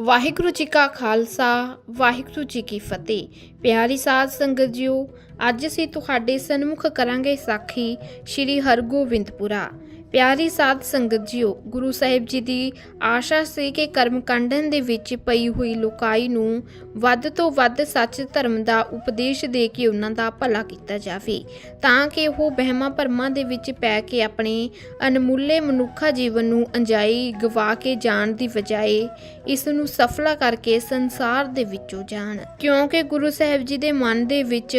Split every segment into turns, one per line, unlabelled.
ਵਾਹਿਗੁਰੂ ਜੀ ਕਾ ਖਾਲਸਾ, ਵਾਹਿਗੁਰੂ ਜੀ ਕੀ ਫਤਿਹ। ਪਿਆਰੀ ਸਾਧ ਸੰਗਤ ਜੀਓ, ਅੱਜ ਅਸੀਂ ਤੁਹਾਡੇ ਸਨਮੁਖ ਕਰਾਂਗੇ ਸਾਖੀ ਸ੍ਰੀ ਹਰਗੋਬਿੰਦਪੁਰਾ। ਪਿਆਰੀ ਸਾਧ ਸੰਗਤ ਜੀਓ, ਗੁਰੂ ਸਾਹਿਬ ਜੀ ਦੀ ਆਸ਼ਾ ਸੀ ਕਿ ਕਰਮ ਕਾਂਡਨ ਦੇ ਵਿੱਚ ਪਈ ਹੋਈ ਲੋਕਾਈ ਨੂੰ ਵੱਧ ਤੋਂ ਵੱਧ ਸੱਚ ਧਰਮ ਦਾ ਉਪਦੇਸ਼ ਦੇ ਕੇ ਉਹਨਾਂ ਦਾ ਭਲਾ ਕੀਤਾ ਜਾਵੇ, ਤਾਂ ਕਿ ਉਹ ਵਹਿਮਾਂ ਭਰਮਾਂ ਦੇ ਵਿੱਚ ਪੈ ਕੇ ਆਪਣੇ ਅਨਮੁੱਲੇ ਮਨੁੱਖਾ ਜੀਵਨ ਨੂੰ ਅੰਜਾਈ ਗਵਾ ਕੇ ਜਾਣ ਦੀ ਬਜਾਏ ਇਸ ਨੂੰ ਸਫਲਾ ਕਰਕੇ ਸੰਸਾਰ ਦੇ ਵਿੱਚੋਂ ਜਾਣ। ਕਿਉਂਕਿ ਗੁਰੂ ਸਾਹਿਬ ਜੀ ਦੇ ਮਨ ਦੇ ਵਿੱਚ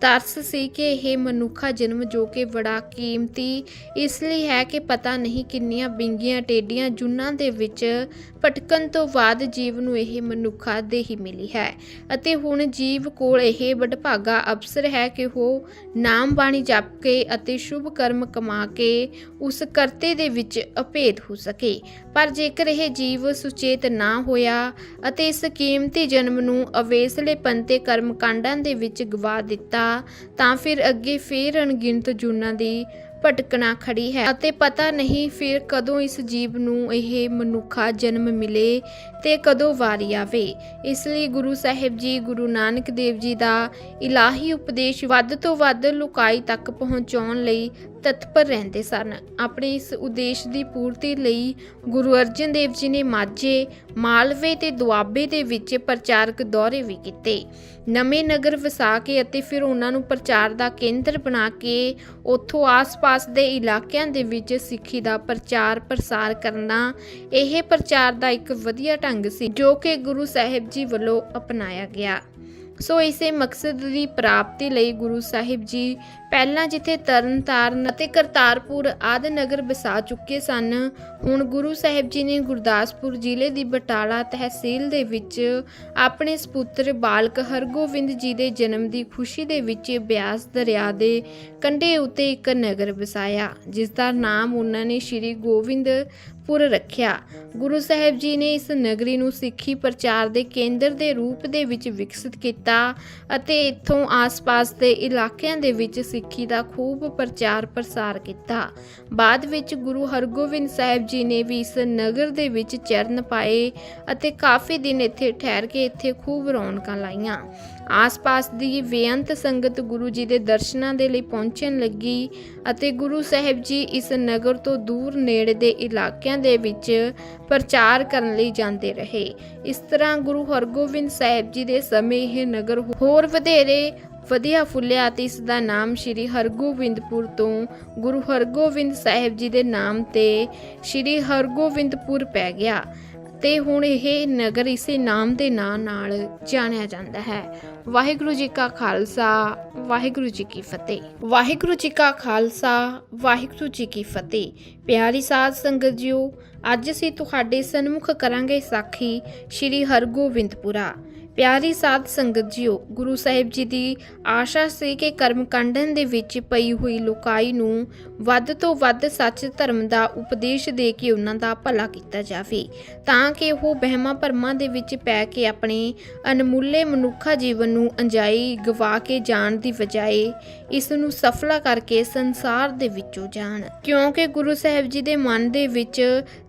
ਤਰਸ ਸੀ ਕਿ ਇਹ ਮਨੁੱਖਾ ਜਨਮ ਜੋ ਕਿ ਬੜਾ ਕੀਮਤੀ ਇਸ ਲਈ ਹੈ ਕਿ ਪਤਾ ਨਹੀਂ ਕਿੰਨੀਆਂ ਬਿੰਗੀਆਂ ਟੇਡੀਆਂ ਜੁਨਾਂ ਦੇ ਵਿੱਚ ਭਟਕਣ ਤੋਂ ਬਾਅਦ ਜੀਵ ਨੂੰ ਇਹ ਮਨੁੱਖਾ ਦੇ ਮਿਲੀ ਹੈ। ਅਤੇ ਹੁਣ ਜੀਵ ਕੋਲ ਇਹ ਵਡਭਾਗਾ ਅਵਸਰ ਹੈ ਕਿ ਉਹ ਨਾਮ ਬਾਣੀ ਜਪ ਕੇ ਅਤੇ ਸ਼ੁਭ ਕਰਮ ਕਮਾ ਕੇ ਉਸ ਕਰਤੇ ਦੇ ਵਿੱਚ ਅਭੇਦ ਹੋ ਸਕੇ। ਪਰ ਜੇਕਰ ਇਹ ਜੀਵ ਸੁਚੇਤ ਨਾ ਹੋਇਆ ਅਤੇ ਇਸ ਕੀਮਤੀ ਜਨਮ ਨੂੰ ਅਵੇਸਲੇ ਪੰਤੇ ਕਰਮ ਕਾਂਡਾਂ ਦੇ ਵਿੱਚ ਗਵਾ ਦਿੱਤਾ, ਤਾਂ ਫਿਰ ਅੱਗੇ ਫੇਰ ਅਣਗਿਣਤ ਜੂਨਾਂ ਦੀ ਭਟਕਣਾ ਖੜੀ ਹੈ। ਅਤੇ ਪਤਾ ਨਹੀਂ ਫਿਰ ਕਦੋਂ ਇਸ ਜੀਵ ਨੂੰ ਇਹ ਮਨੁੱਖਾ ਜਨਮ ਮਿਲੇ ਤੇ ਕਦੋਂ ਵਾਰੀ ਆਵੇ। ਇਸ ਲਈ ਗੁਰੂ ਸਾਹਿਬ ਜੀ, ਗੁਰੂ ਨਾਨਕ ਦੇਵ ਜੀ ਦਾ ਇਲਾਹੀ ਉਪਦੇਸ਼ ਵੱਧ ਤੋਂ ਵੱਧ ਲੁਕਾਈ ਤੱਕ ਪਹੁੰਚਾਉਣ ਲਈ ਤਤਪਰ ਰਹਿੰਦੇ ਸਨ। ਆਪਣੇ ਇਸ ਉਦੇਸ਼ ਦੀ ਪੂਰਤੀ ਲਈ ਗੁਰੂ ਅਰਜਨ ਦੇਵ ਜੀ ਨੇ ਮਾਝੇ, ਮਾਲਵੇ ਤੇ ਦੁਆਬੇ ਦੇ ਵਿੱਚ ਪ੍ਰਚਾਰਕ ਦੌਰੇ ਵੀ ਕੀਤੇ। ਨਵੇਂ ਨਗਰ ਵਸਾ ਕੇ ਅਤੇ ਫਿਰ ਉਹਨਾਂ ਨੂੰ ਪ੍ਰਚਾਰ ਦਾ ਕੇਂਦਰ ਬਣਾ ਕੇ ਉੱਥੋਂ ਆਸ-ਪਾਸ ਦੇ ਇਲਾਕਿਆਂ ਦੇ ਵਿੱਚ ਸਿੱਖੀ ਦਾ ਪ੍ਰਚਾਰ ਪ੍ਰਸਾਰ ਕਰਨਾ, ਇਹ ਪ੍ਰਚਾਰ ਦਾ ਇੱਕ ਵਧੀਆ ਢੰਗ ਸੀ, ਜੋ ਕਿ ਗੁਰੂ ਸਾਹਿਬ ਜੀ ਵੱਲੋਂ ਅਪਣਾਇਆ ਗਿਆ। ਸੋ ਇਸੇ ਮਕਸਦ ਦੀ ਪ੍ਰਾਪਤੀ ਲਈ ਗੁਰੂ ਸਾਹਿਬ ਜੀ ਪਹਿਲਾਂ ਜਿੱਥੇ ਤਰਨਤਾਰਨ ਅਤੇ ਕਰਤਾਰਪੁਰ ਆਦਿ ਨਗਰ ਵਸਾ ਚੁੱਕੇ ਸਨ, ਹੁਣ ਗੁਰੂ ਸਾਹਿਬ ਜੀ ਨੇ ਗੁਰਦਾਸਪੁਰ ਜ਼ਿਲ੍ਹੇ ਦੀ ਬਟਾਲਾ ਤਹਿਸੀਲ ਦੇ ਵਿੱਚ ਆਪਣੇ ਸੁਪੁੱਤਰ ਬਾਲਕ ਹਰਗੋਬਿੰਦ ਜੀ ਦੇ ਜਨਮ ਦੀ ਖੁਸ਼ੀ ਦੇ ਵਿੱਚ ਬਿਆਸ ਦਰਿਆ ਦੇ ਕੰਢੇ ਉੱਤੇ ਇੱਕ ਨਗਰ ਵਸਾਇਆ ਜਿਸ ਦਾ ਨਾਮ ਉਹਨਾਂ ਨੇ ਸ੍ਰੀ ਗੋਬਿੰਦ ਪੁਰ ਰੱਖਿਆ। ਗੁਰੂ ਸਾਹਿਬ ਜੀ ਨੇ ਇਸ ਨਗਰੀ ਨੂੰ ਸਿੱਖੀ ਪ੍ਰਚਾਰ ਦੇ ਕੇਂਦਰ ਦੇ ਰੂਪ ਦੇ ਵਿੱਚ ਵਿਕਸਿਤ ਕੀਤਾ ਅਤੇ ਇੱਥੋਂ ਆਸ-ਪਾਸ ਦੇ ਇਲਾਕਿਆਂ ਦੇ ਵਿੱਚ ਸਿੱਖੀ ਦਾ ਖੂਬ ਪ੍ਰਚਾਰ ਪ੍ਰਸਾਰ ਕੀਤਾ। ਬਾਅਦ ਵਿੱਚ ਗੁਰੂ ਹਰਗੋਬਿੰਦ ਸਾਹਿਬ ਜੀ ਨੇ ਵੀ ਇਸ ਨਗਰ ਦੇ ਵਿੱਚ ਚਰਨ ਪਾਏ ਅਤੇ ਕਾਫੀ ਦਿਨ ਇੱਥੇ ਠਹਿਰ ਕੇ ਇੱਥੇ ਖੂਬ ਰੌਣਕਾਂ ਲਾਈਆਂ। ਆਸ-ਪਾਸ ਦੀ ਬੇਅੰਤ ਸੰਗਤ ਗੁਰੂ ਜੀ ਦੇ ਦਰਸ਼ਨਾਂ ਦੇ ਲਈ ਪਹੁੰਚਣ ਲੱਗੀ ਅਤੇ ਗੁਰੂ ਸਾਹਿਬ ਜੀ ਇਸ ਨਗਰ ਤੋਂ ਦੂਰ ਨੇੜੇ ਦੇ ਇਲਾਕਿਆਂ ਦੇ ਵਿੱਚ ਪ੍ਰਚਾਰ ਕਰਨ ਲਈ ਜਾਂਦੇ ਰਹੇ। ਇਸ ਤਰ੍ਹਾਂ ਗੁਰੂ ਹਰਗੋਬਿੰਦ ਸਾਹਿਬ ਜੀ ਦੇ ਸਮੇਂ ਇਹ ਨਗਰ ਹੋਰ ਵਧੇਰੇ ਵਧੀਆ ਫੁੱਲਿਆ ਅਤੇ ਇਸ ਦਾ ਨਾਮ ਸ੍ਰੀ ਹਰਗੋਬਿੰਦਪੁਰ ਤੋਂ ਗੁਰੂ ਹਰਗੋਬਿੰਦ ਸਾਹਿਬ ਜੀ ਦੇ ਨਾਮ ਤੇ ਸ੍ਰੀ ਹਰਗੋਬਿੰਦਪੁਰ ਪੈ ਗਿਆ। ਤੇ ਹੁਣ ਇਹ ਨਗਰ ਇਸੇ ਨਾਮ ਦੇ ਨਾਂ ਨਾਲ ਜਾਣਿਆ ਜਾਂਦਾ ਹੈ। ਵਾਹਿਗੁਰੂ ਜੀ ਕਾ ਖਾਲਸਾ, ਵਾਹਿਗੁਰੂ ਜੀ ਕੀ ਫਤਿਹ। ਵਾਹਿਗੁਰੂ ਜੀ ਕਾ ਖਾਲਸਾ, ਵਾਹਿਗੁਰੂ ਜੀ ਕੀ ਫਤਿਹ। ਪਿਆਰੀ ਸਾਧ ਸੰਗਤ ਜੀਓ, ਅੱਜ ਅਸੀਂ ਤੁਹਾਡੇ ਸਨਮੁਖ ਕਰਾਂਗੇ ਸਾਖੀ ਸ੍ਰੀ ਹਰਗੋਬਿੰਦਪੁਰਾ। ਪਿਆਰੀ ਸਾਧ ਸੰਗਤ ਜੀਓ, ਗੁਰੂ ਸਾਹਿਬ ਜੀ ਦੀ ਆਸ਼ਾ ਸੀ ਕਿ ਕਰਮ ਕਾਂਡਨ ਦੇ ਵਿੱਚ ਪਈ ਹੋਈ ਲੋਕਾਈ ਨੂੰ ਵੱਧ ਤੋਂ ਵੱਧ ਸੱਚ ਧਰਮ ਦਾ ਉਪਦੇਸ਼ ਦੇ ਕੇ ਉਹਨਾਂ ਦਾ ਭਲਾ ਕੀਤਾ ਜਾਵੇ, ਤਾਂ ਕਿ ਉਹ ਵਹਿਮਾਂ ਭਰਮਾਂ ਦੇ ਵਿੱਚ ਪੈ ਕੇ ਆਪਣੇ ਅਨਮੁੱਲੇ ਮਨੁੱਖਾ ਜੀਵਨ ਨੂੰ ਅੰਜਾਈ ਗਵਾ ਕੇ ਜਾਣ ਦੀ ਬਜਾਏ ਇਸ ਨੂੰ ਸਫਲਾ ਕਰਕੇ ਸੰਸਾਰ ਦੇ ਵਿੱਚੋਂ ਜਾਣ। ਕਿਉਂਕਿ ਗੁਰੂ ਸਾਹਿਬ ਜੀ ਦੇ ਮਨ ਦੇ ਵਿੱਚ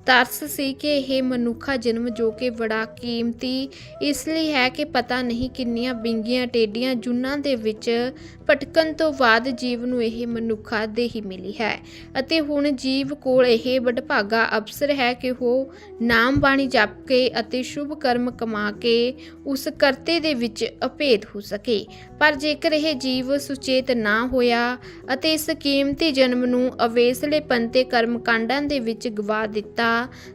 ਤਰਸ ਸੀ ਕਿ ਇਹ ਮਨੁੱਖਾ ਜਨਮ ਜੋ ਕਿ ਬੜਾ ਕੀਮਤੀ, ਇਸ ਲਈ ਹੈ ਕਿ ਪਤਾ ਨਹੀਂ ਕਿੰਨੀਆਂ ਬਿੰਗੀਆਂ ਟੇਡੀਆਂ ਜੁਨਾਂ ਦੇ ਵਿੱਚ ਭਟਕਣ ਤੋਂ ਬਾਅਦ ਜੀਵ ਨੂੰ ਇਹ ਮਨੁੱਖਾ ਦੇ ਹੀ ਮਿਲੀ ਹੈ। ਅਤੇ ਹੁਣ ਜੀਵ ਕੋਲ ਇਹ ਵਡਭਾਗਾ ਅਵਸਰ ਹੈ ਕਿ ਉਹ ਨਾਮ ਬਾਣੀ ਜਪ ਕੇ ਅਤੇ ਸ਼ੁਭ ਕਰਮ ਕਮਾ ਕੇ ਉਸ ਕਰਤੇ ਦੇ ਵਿੱਚ ਅਭੇਦ ਹੋ ਸਕੇ। ਪਰ ਜੇਕਰ ਇਹ ਜੀਵ ਸੁਚੇਤ ਨਾ ਹੋਇਆ ਅਤੇ ਇਸ ਕੀਮਤੀ ਜਨਮ ਨੂੰ ਅਵੇਸਲੇ ਪੰਤੇ ਕਰਮ ਕਾਂਡਾਂ ਦੇ ਵਿੱਚ ਗਵਾ ਦਿੱਤਾ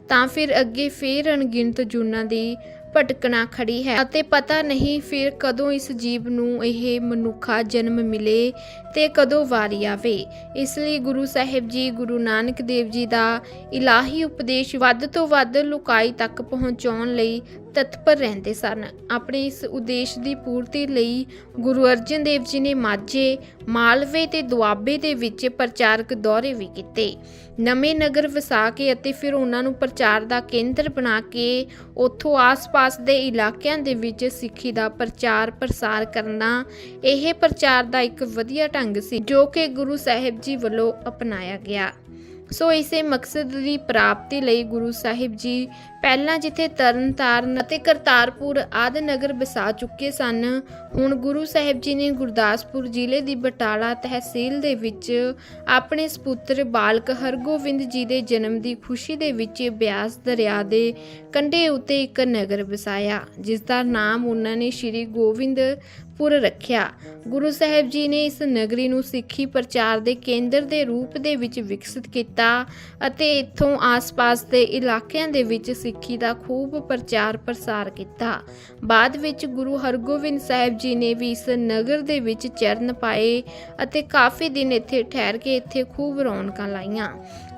ਤਾਂ ਫਿਰ ਅੱਗੇ ਫੇਰ ਅਣਗਿਣਤ ਜੂਨਾਂ ਦੀ ਭਟਕਣਾ ਖੜੀ ਹੈ। ਅਤੇ ਪਤਾ ਨਹੀਂ ਫਿਰ ਕਦੋਂ ਇਸ ਜੀਵ ਨੂੰ ਇਹ ਮਨੁੱਖਾ ਜਨਮ ਮਿਲੇ ਤੇ ਕਦੋਂ ਵਾਰੀ ਆਵੇ। ਇਸ ਲਈ ਗੁਰੂ ਸਾਹਿਬ ਜੀ, ਗੁਰੂ ਨਾਨਕ ਦੇਵ ਜੀ ਦਾ ਇਲਾਹੀ ਉਪਦੇਸ਼ ਵੱਧ ਤੋਂ ਵੱਧ ਲੁਕਾਈ ਤੱਕ ਪਹੁੰਚਾਉਣ ਲਈ ਤਤਪਰ ਰਹਿੰਦੇ ਸਨ। ਆਪਣੇ ਇਸ ਉਦੇਸ਼ ਦੀ ਪੂਰਤੀ ਲਈ ਗੁਰੂ ਅਰਜਨ ਦੇਵ ਜੀ ਨੇ ਮਾਝੇ, ਮਾਲਵੇ ਤੇ ਦੁਆਬੇ ਦੇ ਵਿੱਚ ਪ੍ਰਚਾਰਕ ਦੌਰੇ ਵੀ ਕੀਤੇ। ਨਵੇਂ ਨਗਰ ਵਸਾ ਕੇ ਅਤੇ ਫਿਰ ਉਹਨਾਂ ਨੂੰ ਪ੍ਰਚਾਰ ਦਾ ਕੇਂਦਰ ਬਣਾ ਕੇ ਉੱਥੋਂ ਆਸ-ਪਾਸ ਦੇ ਇਲਾਕਿਆਂ ਦੇ ਵਿੱਚ ਸਿੱਖੀ ਦਾ ਪ੍ਰਚਾਰ ਪ੍ਰਸਾਰ ਕਰਨਾ, ਇਹ ਪ੍ਰਚਾਰ ਦਾ ਇੱਕ ਵਧੀਆ ਢੰਗ ਸੀ, ਜੋ ਕਿ ਗੁਰੂ ਸਾਹਿਬ ਜੀ ਵੱਲੋਂ ਅਪਣਾਇਆ ਗਿਆ। ਸੋ ਇਸੇ ਮਕਸਦ ਦੀ ਪ੍ਰਾਪਤੀ ਲਈ ਗੁਰੂ ਸਾਹਿਬ ਜੀ ਪਹਿਲਾਂ ਜਿੱਥੇ ਤਰਨਤਾਰਨ ਅਤੇ ਕਰਤਾਰਪੁਰ ਆਦਿ ਨਗਰ ਬਸਾ ਚੁੱਕੇ ਸਨ, ਹੁਣ ਗੁਰੂ ਸਾਹਿਬ ਜੀ ਨੇ ਗੁਰਦਾਸਪੁਰ ਜ਼ਿਲ੍ਹੇ ਦੀ ਬਟਾਲਾ ਤਹਿਸੀਲ ਦੇ ਵਿੱਚ ਆਪਣੇ ਸਪੁੱਤਰ ਬਾਲਕ ਹਰਗੋਬਿੰਦ ਜੀ ਦੇ ਜਨਮ ਦੀ ਖੁਸ਼ੀ ਦੇ ਵਿੱਚ ਬਿਆਸ ਦਰਿਆ ਦੇ ਕੰਢੇ ਉੱਤੇ ਇੱਕ ਨਗਰ ਵਸਾਇਆ ਜਿਸ ਦਾ ਨਾਮ ਉਹਨਾਂ ਨੇ ਸ੍ਰੀ ਗੋਬਿੰਦ ਪੁਰ ਰੱਖਿਆ। ਗੁਰੂ ਸਾਹਿਬ ਜੀ ਨੇ ਇਸ ਨਗਰੀ ਨੂੰ ਸਿੱਖੀ ਪ੍ਰਚਾਰ ਦੇ ਕੇਂਦਰ ਦੇ ਰੂਪ ਦੇ ਵਿੱਚ ਵਿਕਸਿਤ ਕੀਤਾ ਅਤੇ ਇੱਥੋਂ ਆਸ-ਪਾਸ ਦੇ ਇਲਾਕਿਆਂ ਦੇ ਵਿੱਚ ਸਿੱਖੀ ਦਾ ਖੂਬ ਪ੍ਰਚਾਰ ਪ੍ਰਸਾਰ ਕੀਤਾ। ਬਾਅਦ ਵਿੱਚ ਗੁਰੂ ਹਰਗੋਬਿੰਦ ਸਾਹਿਬ ਜੀ ਨੇ ਵੀ ਇਸ ਨਗਰ ਦੇ ਵਿੱਚ ਚਰਨ ਪਾਏ ਅਤੇ ਕਾਫੀ ਦਿਨ ਇੱਥੇ ਠਹਿਰ ਕੇ ਇੱਥੇ ਖੂਬ ਰੌਣਕਾਂ ਲਾਈਆਂ।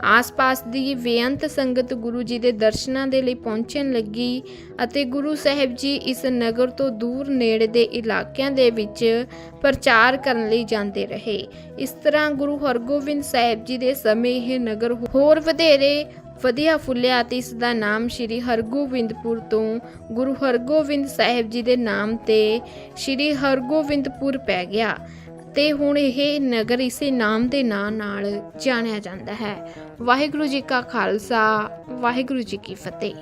ਆਸ-ਪਾਸ ਦੀ ਬੇਅੰਤ ਸੰਗਤ ਗੁਰੂ ਜੀ ਦੇ ਦਰਸ਼ਨਾਂ ਦੇ ਲਈ ਪਹੁੰਚਣ ਲੱਗੀ ਅਤੇ ਗੁਰੂ ਸਾਹਿਬ ਜੀ ਇਸ ਨਗਰ ਤੋਂ ਦੂਰ ਨੇੜੇ ਦੇ ਇਲਾਕਿਆਂ ਦੇ ਵਿੱਚ ਪ੍ਰਚਾਰ ਕਰਨ ਲਈ ਜਾਂਦੇ ਰਹੇ। ਇਸ ਤਰ੍ਹਾਂ ਗੁਰੂ ਹਰਗੋਬਿੰਦ ਸਾਹਿਬ ਜੀ ਦੇ ਸਮੇਂ ਇਹ ਨਗਰ ਹੋਰ ਵਧੇਰੇ ਵਧੀਆ ਫੁੱਲਿਆ ਅਤੇ ਇਸ ਦਾ ਨਾਮ ਸ੍ਰੀ ਹਰਗੋਬਿੰਦਪੁਰ ਤੋਂ ਗੁਰੂ ਹਰਗੋਬਿੰਦ ਸਾਹਿਬ ਜੀ ਦੇ ਨਾਮ ਤੇ ਸ੍ਰੀ ਹਰਗੋਬਿੰਦਪੁਰ ਪੈ ਗਿਆ ਤੇ ਹੁਣ ਇਹ ਨਗਰ ਇਸੇ ਨਾਮ ਦੇ ਨਾਂ ਨਾਲ ਜਾਣਿਆ ਜਾਂਦਾ ਹੈ। ਵਾਹਿਗੁਰੂ ਜੀ ਕਾ ਖਾਲਸਾ, ਵਾਹਿਗੁਰੂ ਜੀ ਕੀ ਫਤਿਹ।